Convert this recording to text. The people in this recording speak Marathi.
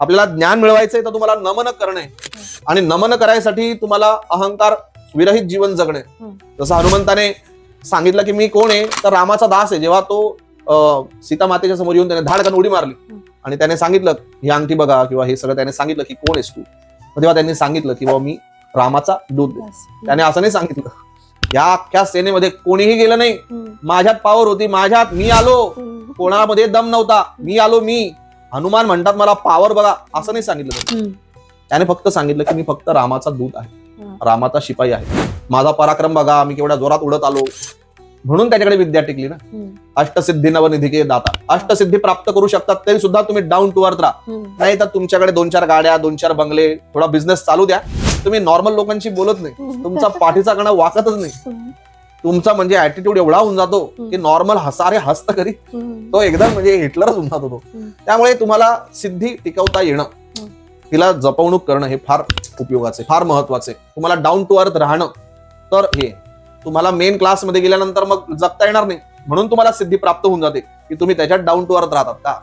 आपल्याला ज्ञान मिळवायचंय तर तुम्हाला नमन करणे. आणि नमन करायसाठी तुम्हाला अहंकार विरहित जीवन जगणे. जसं हनुमंताने सांगितलं की मी कोण आहे? तर रामाचा दास आहे. जेव्हा तो सीता मातेच्या समोर येऊन त्याने धाडकन उडी मारली. आणि त्याने सांगितलं ही अंगठी बघा किंवा हे सगळं. त्याने सांगितलं की कोण आहेस तू? तेव्हा त्यांनी सांगितलं की बाबा मी रामाचा दूध. त्याने असं नाही सांगितलं. या अख्ख्या सेनेमध्ये कोणीही गेलं नाही. माझ्यात पावर होती. माझ्यात मी आलो. कोणामध्ये दम नव्हता. मी आलो मी. हनुमान म्हणतात मला पावर बघा असं नाही सांगितलं त्यांनी. फक्त सांगितलं की मी फक्त रामाचा दूत आहे. रामाचा शिपाई आहे. माझा पराक्रम बघा मी केवढ्या जोरात उडत आलो. म्हणून त्याच्याकडे विद्या टिकली ना. अष्टसिद्धी नवनिधी दाता. अष्टसिद्धी प्राप्त करू शकतात तरी सुद्धा तुम्ही डाऊन टू अर्थ राहा. नाही तर तुमच्याकडे दोन चार गाड्या दोन चार बंगले थोडा बिझनेस चालू द्या. तुम्ही नॉर्मल लोकांशी बोलत नाही. तुमचा पाठीचा कणा वाकतच नाही. तुमचा म्हणजे ऍटिट्यूड एवढा होऊन जातो की नॉर्मल हसारे हस्त करी. तो एकदम म्हणजे हिटलरच होऊन जातो तो. त्यामुळे तुम्हाला सिद्धी टिकवता येणं. तिला जपवणूक करणं हे फार उपयोगाचे फार महत्त्वाचे. तुम्हाला डाऊन टू अर्थ राहणं तर हे. तुम्हाला मेन क्लासमध्ये गेल्यानंतर मग जगता येणार नाही. म्हणून तुम्हाला सिद्धी प्राप्त होऊन जाते की तुम्ही त्याच्यात डाऊन टू अर्थ राहतात का?